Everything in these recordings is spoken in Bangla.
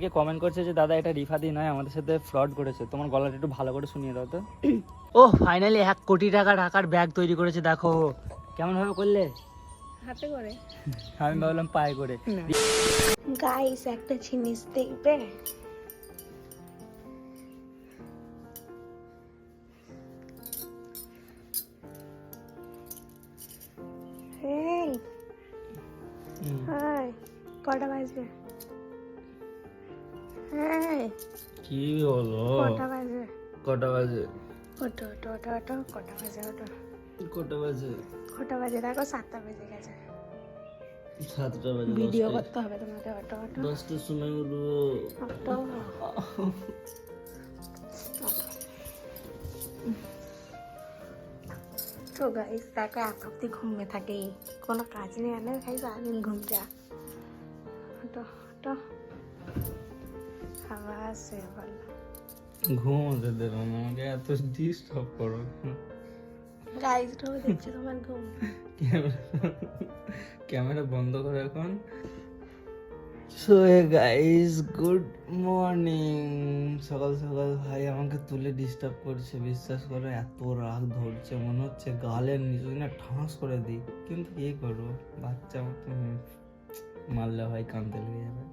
অনেকে কমেন্ট করছে যে দাদা এটা রিফাদি নয় আমাদের সাথে ফ্রড করেছে। তোমার গলাটা একটু ভালো করে শুনিয়ে দাও তো। ও ফাইনালি এক কোটি টাকা টাকার ব্যাগ তৈরি করেছে দেখো। কেমন ভাবে করলে? হাতে করে। আমি ভাবলাম পায়ে করে। গাইস একটা জিনিস দেখবে? কটা বাজে কি হলো? কটা বাজে? কটা বাজে? ওটো ওটো ওটো ওটো কটা বাজে ওটো। কটা বাজে? কটা বাজে? দেখো সাতটা বেজে গেছে। সাতটা বাজে ভিডিও করতে হবে তোমাকে ওটো ওটো। দশটার সময় উঠবো। ওটো। তো গাইস দেখো এক অব্দি ঘুমিয়ে থাকে। কোনো কাজ নেই আনে খাই সারাদিন ঘুম যা পড়ল ঘুমোতে দেবো না আমাকে এত ডিস্টার্ব করো। দেখছে তোমার ঘুম। ক্যামেরা বন্ধ করে এখন। সো গাইস গুড মর্নিং সকাল সকাল ভাই আমাকে তুলে ডিস্টার্ব করছে বিশ্বাস করে এত রাগ ধরছে মনে হচ্ছে গালের নিচে না ঠাঁস করে দিই। কিন্তু কি করব? বাচ্চা মতো মারলে ভাই কানতে লেগে যাবে।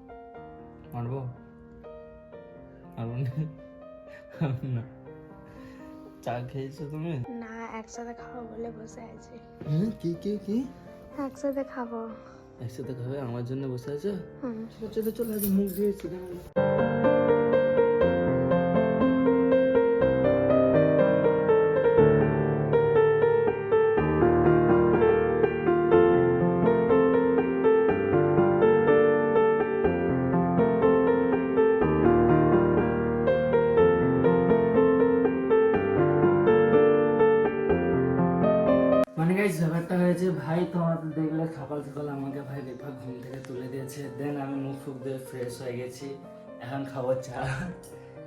মারবো? মারবো না। চা খেয়েছো তুমি? না একসাথে খাব বলে বসে আছি। হ্যাঁ কি কি কি? একসাথে খাব। একসাথে খাবে আমার জন্য বসে আছো? হুম। চলো চলো আগে মুখ ধুয়েছি ভাই তোমাদের দেখলে সকাল সকাল আমাকে ভাই রেফা ঘুম থেকে তুলে দিয়েছে। দেন আমি মুখ ফুক দিয়ে ফ্রেশ হয়ে গেছি। এখন খাব চা।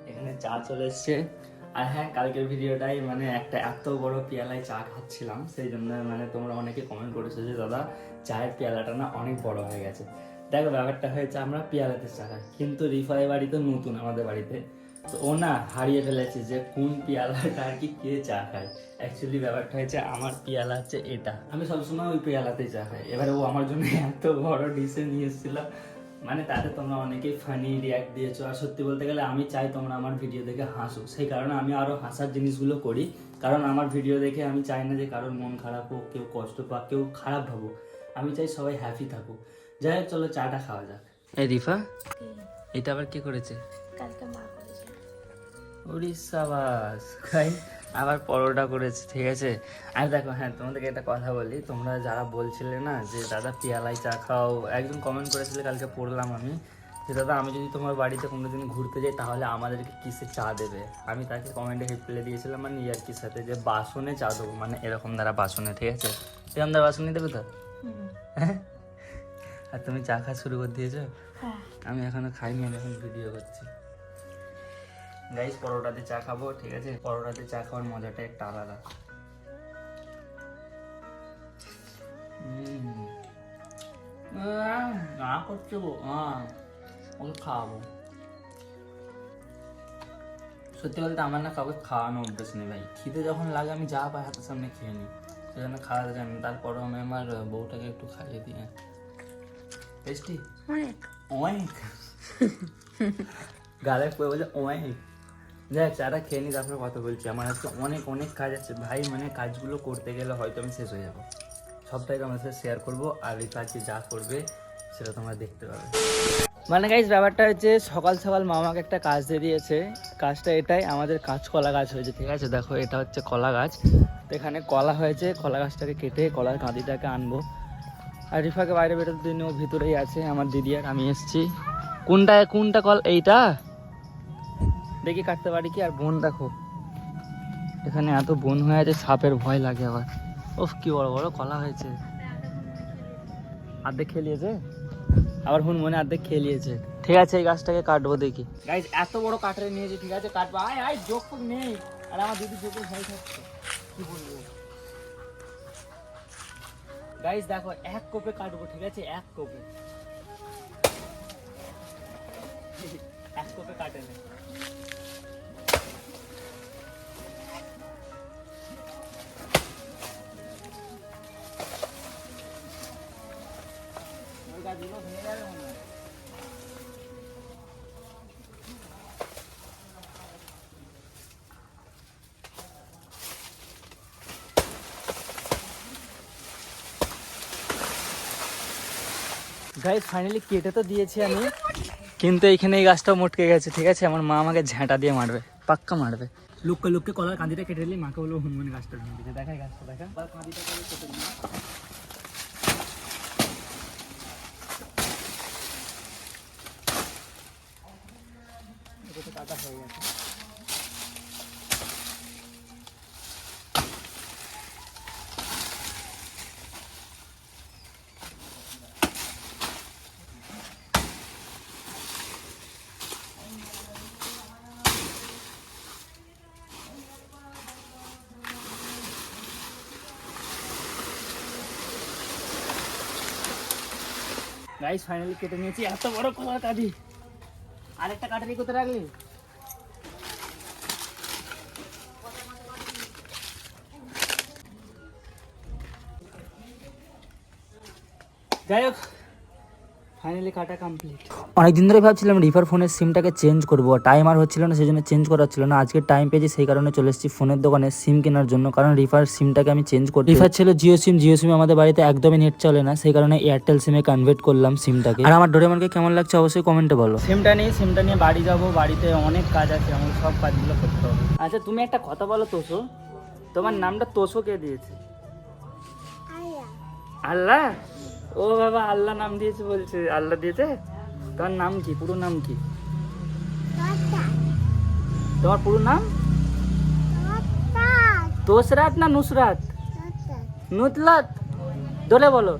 এখানে চা চলে এসছে। আর হ্যাঁ কালকের ভিডিওটাই মানে একটা এত বড় পেয়ালায় চা খাচ্ছিলাম, সেই জন্য মানে তোমরা অনেকে কমেন্ট করেছ যে, দাদা, চায়ের পেয়ালাটা না অনেক বড় হয়ে গেছে। দেখো, ব্যাপারটা হয়েছে, আমরা পেয়ালাতে চা খাই। কিন্তু রিফাই বাড়িতে নতুন আমাদের বাড়িতে। তো ও না হারিয়ে ফেলেছে যে কোন পেয়ালাটা আর কি কে চা খায়। অ্যাকচুয়ালি ব্যাপারটা হয়েছে আমার পেয়ালা হচ্ছে এটা। আমি সবসময় ওই পেয়ালাতেই চা খাই। এবারে ও আমার জন্য এত বড় ডিশে নিয়ে এসেছিল মানে তাতে তোমরা অনেকেই ফানি রিয়াক্ট দিয়েছ। আর সত্যি বলতে গেলে আমি চাই তোমরা আমার ভিডিও দেখে হাসো। সেই কারণে আমি আরও হাসার জিনিসগুলো করি। কারণ আমার ভিডিও দেখে আমি চাই না যে কারোর মন খারাপ হোক কেউ কষ্ট পাক কেউ খারাপ ভাবুক। আমি চাই সবাই হ্যাপি থাকুক। যাই হোক চলো চাটা খাওয়া যাক। এই রিফা এটা আবার কে করেছে? কালকে মা করেছে উড়িষ্যা বাস খাই আবার পরোটা করেছে ঠিক আছে? আর দেখো হ্যাঁ তোমাদেরকে একটা কথা বলি। তোমরা যারা বলছিলে না যে দাদা পিয়ালাই চা খাও একজন কমেন্ট করেছিলে কালকে পড়লাম আমি। যে দাদা আমি যদি তোমার বাড়িতে কোনোদিন ঘুরতে যাই তাহলে আমাদেরকে কিসে চা দেবে? আমি তাকে কমেন্টে রিপ্লাই দিয়েছিলাম মানে ইয়ার্কির সাথে যে বাসনে চা দেবো। মানে এরকম দ্বারা বাসনে ঠিক আছে? এরকম দ্বারা বাসনে দেবে তো? হ্যাঁ? আর তুমি চা খাওয়া শুরু করে দিয়েছ? হ্যাঁ। আমি এখনও খাইনি আমি এখন ভিডিও করছি। গাইস পরোটাতে চা খাব ঠিক আছে? পরোটাতে চা খাওয়ার মজাটা একটা আলাদা। না করছে গো। আহ, ওকে খাওয়াবো। সত্যি বলতে আমার না কাউকে খাওয়ানো অভ্যেস নেই ভাই। খিদে যখন লাগে আমি যা পাই হাতের সামনে খেয়ে নিই। সেজন্য খাওয়াতে জানি তারপরেও আমি আমার বউটাকে একটু খাইয়ে দিই টেস্টি অনেক। অনেক। গালে বলে অনেক। দেখ, চাটা খেয়ে নি তারপরে কথা বলছি। আমার আজকে অনেক অনেক কাজ আছে। ভাই মানে কাজগুলো করতে গেলে হয়তো আমি শেষ হয়ে যাব। সবটাই তোমার সাথে শেয়ার করব আর এই কাজে যা করবে, সেটা তোমরা দেখতে পাবে। মানে গাইজ ব্যাপারটা হচ্ছে সকাল সকাল মা আমাকে একটা কাজ দিয়ে দিয়েছে। কাজটা এটাই, আমাদের কাঁচ কলা গাছ হয়েছে, ঠিক আছে? দেখো, এটা হচ্ছে কলা গাছ। তো এখানে কলা হয়েছে, কলা গাছটাকে কেটে কলার কাঁদিটাকে আনব। আর রিফাকে বাইরে বেরোতে দিন, ও ভিতরেই আছে। আমার দিদি আর আমি এসছি। কোনটা কোনটা কল, এইটা? দেখি কাটতে পারি কি? আর বোন দেখো, এখানে এত বন হয়ে আছে, সাপের ভয় লাগে আবার। ওফ কি বড় বড় কলা হয়েছে। অর্ধেক খেলিয়েছে? আবার হুন মনে আর্ধেক খেলিয়েছে। ঠিক আছে, এই গাছটাকে কাটবো দেখি। গাইজ এত বড় কাঠরে নিয়েছে, ঠিক আছে, কাটবো। আয় আয় ফোগ নেই। আর আমার দিদি যোগের ভয় থাকছে কি বলব? গাইজ দেখো, এক কোপে কাটবো, ঠিক আছে, এক কোপে। এক কোপে কাটে না। গাইজ ফাইনালি কেটে তো দিয়েছি আমি। কিন্তু এইখানে এই গাছটা মটকে গেছে ঠিক আছে? আমার মা আমাকে ঝাঁটা দিয়ে মারবে পাক্কা মারবে। লুককে লুককে কলার কাঁদিটা কেটে দিলি মাকে বলব হুনমুনি গাছটা ভেঙে দিতে দেখাই গাছটা দেখা কাঁদিটা কেটে দিই এটা তো কাটা হয়ে গেছে গাইস ফাইনালি কেটে নিয়েছি এত বড় কলার কাঁদি আরেকটা কাটারি কোথায় রাখলি? যাই হোক ফাইনালি কাটা কমপ্লিট অনেকদিন ধরে ভাবছিলাম রিফার ফোনের সিমটাকে চেঞ্জ করব টাইম আর হচ্ছিল না সেই জন্য চেঞ্জ করা হচ্ছিল না। আজকে টাইম পেয়েছি সেই কারণে চলে এসেছি ফোনের দোকানে সিম কেনার জন্য কারণ রিফার সিমটাকে আমি চেঞ্জ করি রিফার ছিল জিও সিম জিও সিম আমাদের বাড়িতে একদমই নেট চলে না সেই কারণে এয়ারটেল সিমে কনভার্ট করলাম সিমটাকে আর আমার ডোরেমনকে কেমন লাগছে অবশ্যই কমেন্টে বলো। সিমটা নিয়ে সিমটা নিয়ে বাড়ি যাব বাড়িতে অনেক কাজ আছে আমার সব কাজগুলো করতে হবে। আচ্ছা তুমি একটা কথা বলো তোষো তোমার নামটা তোষো কে দিয়েছে? আল্লাহ? ও বাবা আল্লাহ নাম দিয়েছে বলছে। আল্লাহ দিয়েছে? তোমার নাম কি? পুরো নাম কি? তোমার পুরো নাম? তোসরাত না নুসরাত? নুতলাত। ধরে বলো।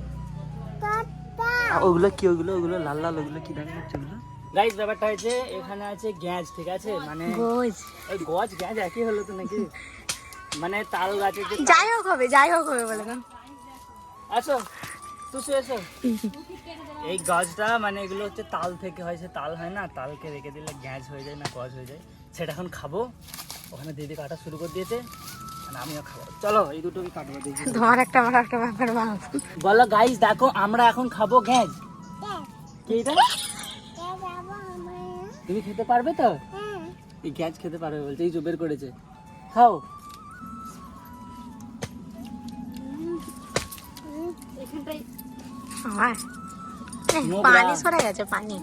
ওগুলো কি? ওগুলো ওগুলো লাল লাল ওগুলো কি দেখা যাচ্ছে ওগুলো? গাইজ ব্যাপারটা হয়েছে এখানে আছে গ্যাঁজ ঠিক আছে? মানে গোজ। ওই গজ গ্যাঁজ একই হলো তো নাকি? মানে তাল গাছের যাই হোক হবে যাই হোক হবে বলে না। আসো। এই গাছটা মানে এগুলো হচ্ছে তাল থেকে হয় সে তাল হয় না তালকে রেখে দিলে গ্যাস হয়ে যায় না গজ হয়ে যায়। সেটা এখন খাব। ওখানে দিদি কাটা শুরু করে দিয়েছে আমিও খাব। চলো এই দুটো কাটবো দেখি। একটা আমার একটা ব্যাপার বলো গাইস দেখো আমরা এখন খাব গ্যাস। কি এটা? তুমি খেতে পারবে তো? এই গ্যাস খেতে পারবে বলছে এই করেছে। খাও। আমার পানি সরে গেছে পানি।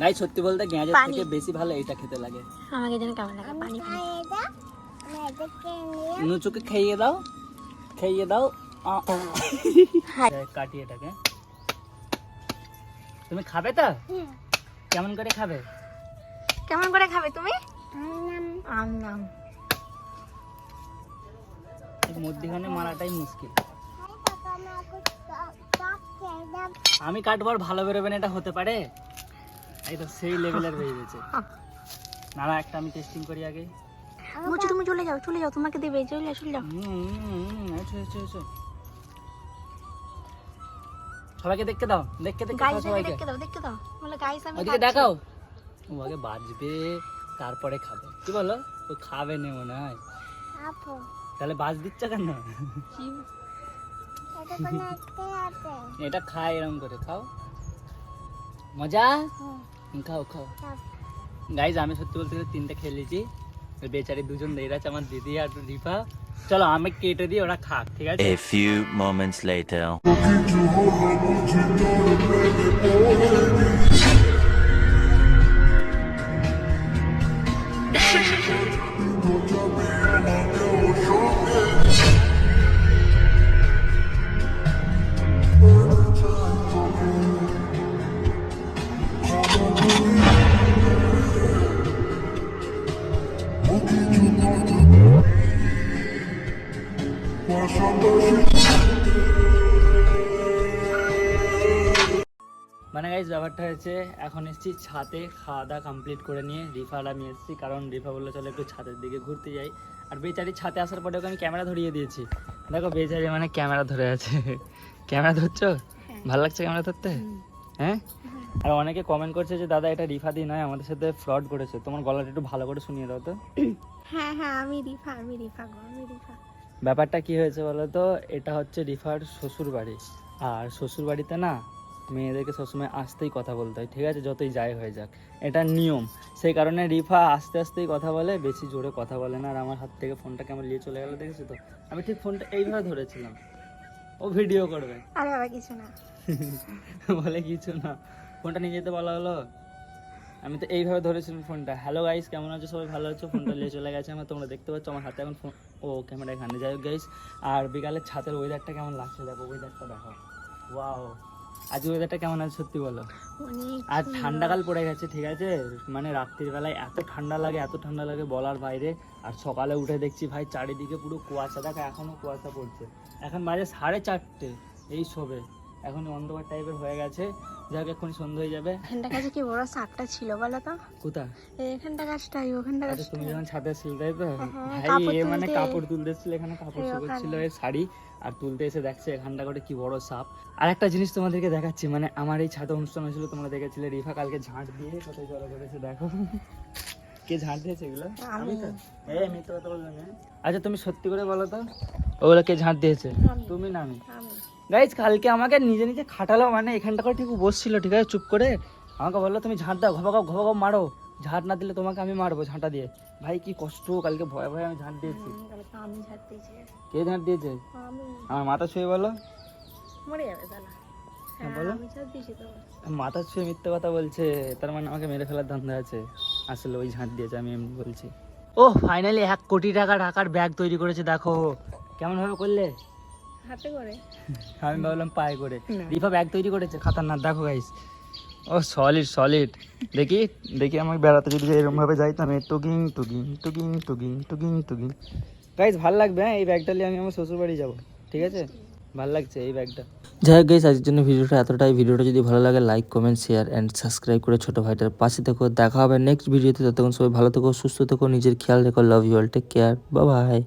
গাই সত্যি বলতে গ্যাঁজের। থেকে বেশি ভালো এটা খেতে লাগে। আমাকে যেন কেমন লাগে পানি নুচুকে খাইয়ে দাও খাইয়ে দাও। কাটি এটাকে। তুমি খাবে তো? কেমন করে খাবে? কেমন করে খাবে তুমি? আম নাম মধ্যখানে মারাটাই মুশকিল। আমি কাটবো আর ভালো বেরোবে না এটা হতে পারে? এই তো সেই লেভেলের হয়ে গেছে। না না একটা আমি টেস্টিং করি আগে। বলছি তুমি চলে যাও চলে যাও তোমাকে দেবে চলে যাও চলে যাও। সবাইকে দেখতে দাও দেখতে দেখতে দাও সবাইকে। দেখতে দাও দেখতে দাও। বলে গাইস আমি ওদিকে দেখাও। আগে বাজবে তারপরে খাবে। কি বলো? ও খাবে না মনে হয়। তাহলে বাজ দিচ্ছ কেন? এটা খায় এরকম করে খাও মজা খাও খাও গাইজ আমি সত্যি বলতে গেলে তিনটা খেলেছি বেচারি দুজন দিয়ে আছে আমার দিদি আর রিফা চলো আমি কেটে দিই ওরা খাক ঠিক আছে A few moments later. মানে গাইজ ব্যাপারটা হয়েছে এখন এসেছি ছাতে খাওয়া দাওয়া কমপ্লিট করে নিয়ে রিফার আমি এসেছি কারণ রিফা বলল চলে একটু ছাতের দিকে ঘুরতে যাই। আর বেচারি ছাতে আসার পরে ওখানে ক্যামেরা ধরিয়ে দিয়েছি। দেখো বেচারি মানে ক্যামেরা ধরে আছে। ক্যামেরা ধরছো? হ্যাঁ। ভালো লাগছে ক্যামেরা ধরতে? হ্যাঁ? হ্যাঁ? আর অনেকে কমেন্ট করছে যে দাদা এটা রিফা দিয়ে নয় আমাদের সাথে ফ্রড করেছে। তোমার গলাটা একটু ভালো করে শুনিয়ে দাও তো। হ্যাঁ হ্যাঁ আমি রিফা আমি রিফা আমি রিফা। ব্যাপারটা কি হয়েছে বলো তো? এটা হচ্ছে রিফার শ্বশুর বাড়ি। আর শ্বশুর বাড়িতে না মেয়েদেরকে সবসময় আসতেই কথা বলতে হয়। ঠিক আছে যতই যাই হয়ে যাক। এটা নিয়ম। সেই কারণে রিফা আস্তে আস্তেই কথা বলে বেশি জোরে কথা বলে না। আর আমার হাত থেকে ফোনটা কেমন নিয়ে চলে গেলো দেখেছ তো? আমি ঠিক ফোনটা এইভাবে ধরেছিলাম। ও ভিডিও করবে। আরে বাবা কিছু না। বলে কিছু না। ফোনটা নিয়ে যেতে বলা হলো? আমি তো এইভাবে ধরেছিলাম ফোনটা। হ্যালো গাইস কেমন আছো? সবাই ভালো আছো? ফোনটা নিয়ে চলে গেছে আমার। তোমরা দেখতে পাচ্ছ আমার হাতে এখন ফোন ও ক্যামেরা এখানে। যাই হোক গাইস আর বিকালের ছাতের ওয়েদারটা কেমন লাগছে? দেখো ওয়েদারটা দেখো। ওয়াও আজ ওয়েদারটা কেমন আছে সত্যি বলো? আর ঠান্ডাকাল পড়ে গেছে ঠিক আছে? মানে রাত্রির বেলায় এত ঠান্ডা লাগে এত ঠান্ডা লাগে বলার বাইরে। আর সকালে উঠে দেখছি ভাই চারিদিকে পুরো কুয়াশা। দেখো এখনও কুয়াশা পড়ছে। এখন বাজে সাড়ে চারটে এই শোবে এখন অন্ধকার টাইপের হয়ে গেছে। যাক এক্ষুনি সন্ধ্যা হয়ে যাবে। এখানটা কাছে কি বড় সাপটা ছিল বলো তো? এই এখানটা গাছটাই ওখানটা আচ্ছা তুমি যখন ছাদে ছিল তাই তো? হ্যাঁ, ভাই এ মানে কাপড় তুলতে এখানে কাপড় এই শুকোচ্ছিল। শাড়ি আর তুলতে এসে দেখছে এখানটা করে কি বড় সাপ। আর একটা জিনিস তোমাদেরকে দেখাচ্ছি মানে আমার এই ছাদে অনুষ্ঠান হয়েছিল তোমরা দেখেছিলে রিফা কালকে ঝাঁট দিয়ে কোথায় জড়ো করেছে দেখো। কে ঝাঁট দিয়েছে এগুলো? আমি। তো। এই আমি তো কথা বললাম আচ্ছা তুমি সত্যি করে বলো তো ওগুলো কে ঝাঁট দিয়েছে? তুমি না আমি। গাইজ কালকে আমাকে নিজে নিজে খাটালো মানে এখানটা করে ঠিক বসছিল ঠিক আছে? চুপ করে। আমাকে বলল তুমি ঝাঁট দাও ঘবাকাও ঘবাকাও মারো। ঝাঁট না দিলে তোমাকে আমি মারবো ঝাঁটা দিয়ে। ভাই কি কষ্ট কালকে ভয়ে ভয়ে আমি ঝাঁট দিয়েছি। কে ঝাঁট দিয়েছে? আমি। আমার মাথা ছুঁয়ে বলো। মরে যাবে হ্যাঁ বলো। মাথা ছুঁয়ে মিথ্যে কথা বলছে তার মানে আমাকে মেরে ফেলার ধান্দা আছে। আসলে ওই ঝাঁট দিয়েছে আমি এমনি বলছি। ও ফাইনালি এক কোটি টাকা টাকার ব্যাগ তৈরি করেছে দেখো। কেমন ভাবে করলে? হাতে করে? আমি ভাবলাম পায়ে করে। রিফা ব্যাগ তৈরি করেছে খাতারনাক দেখো গাইস ও সলিড সলিড দেখি দেখি আমি বেড়াতে যদি এরকম ভাবে যাইতাম এ টুকিং টুকিং টুকিং টুকিং টুকিং টুকিং। গাইস ভালো লাগবে হ্যাঁ? এই ব্যাগটা নিয়ে আমি আমার শ্বশুর বাড়ি যাব ঠিক আছে? ভালো লাগছে এই ব্যাগটা যাই হোক গাইস আজকের জন্য ভিডিওটা এতটাই। ভিডিওটা যদি ভালো লাগে like comment share and subscribe করে ছোট ভাইটার পাশে থেকো। দেখা হবে নেক্সট ভিডিওতে। ততক্ষণ সবাই ভালো থেকো সুস্থ থেকো নিজের খেয়াল রেখো। Love you all take care bye